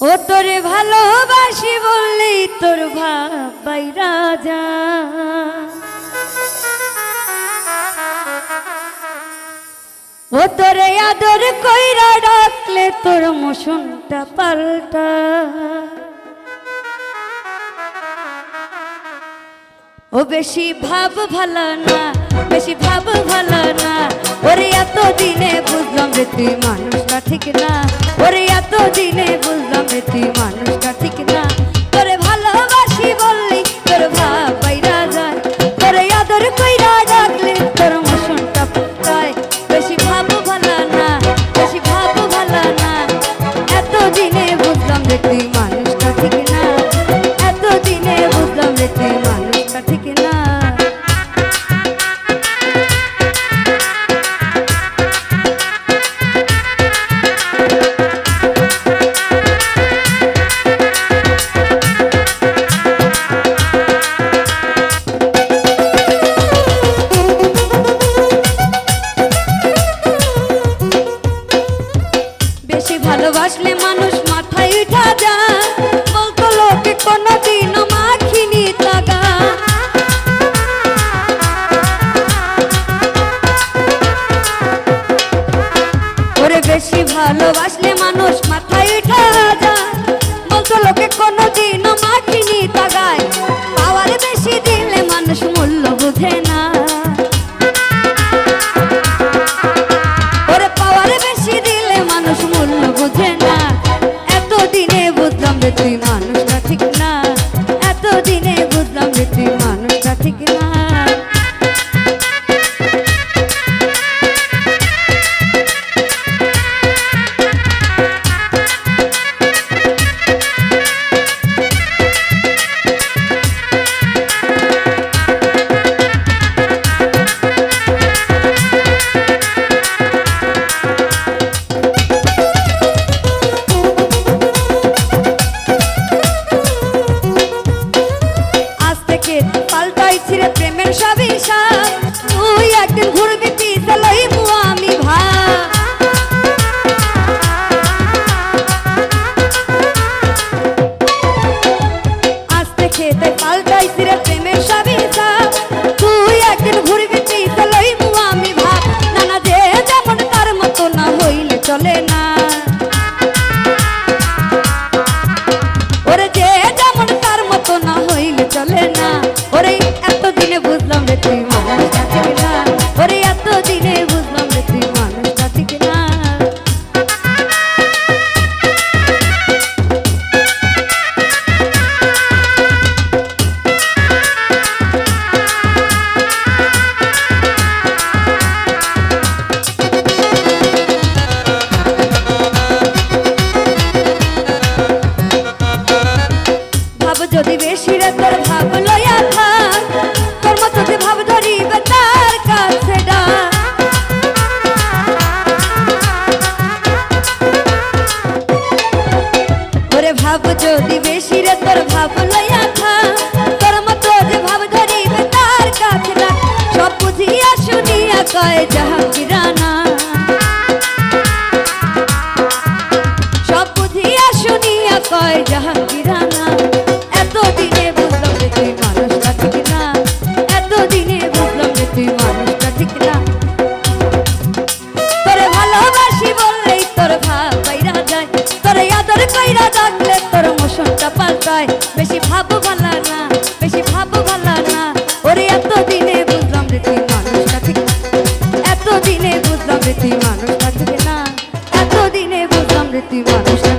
ও তোরে ভালোবাসি বললেই তোর ভাবাই রাজা। ও তোরে আদর কইরা ডাকলে তোর মোশনটা পাল্টা। ও বেশি ভাব ভালো না, বেশি ভাব ভালো না, ওরে এত দিনে বুঝলাম যে তুই মানুষটা ঠিক না। দিনে বললাম তুই মানুষ আসলে মান tanır প্রেমের সব হিসাব তুই একদিন ঘুরবি ভাব যদি বেশি রে, তোর ভাব লইয়া খা। তোর মতো যে ভাব ধরিবে তার কাছে রাখ। সব বুঝিয়া শুনিয়া কয় জাহাঙ্গীরানা রয় বেশি ভাব ভালা না, বেশি ভাব ভালা না। ওরে, এতদিনে বুঝলাম রে তুই মানুষটা ঠিক এতদিনে বুঝলাম রে তুই মানুষটা ঠিক না। এতদিনে বুঝলাম রে মানুষটা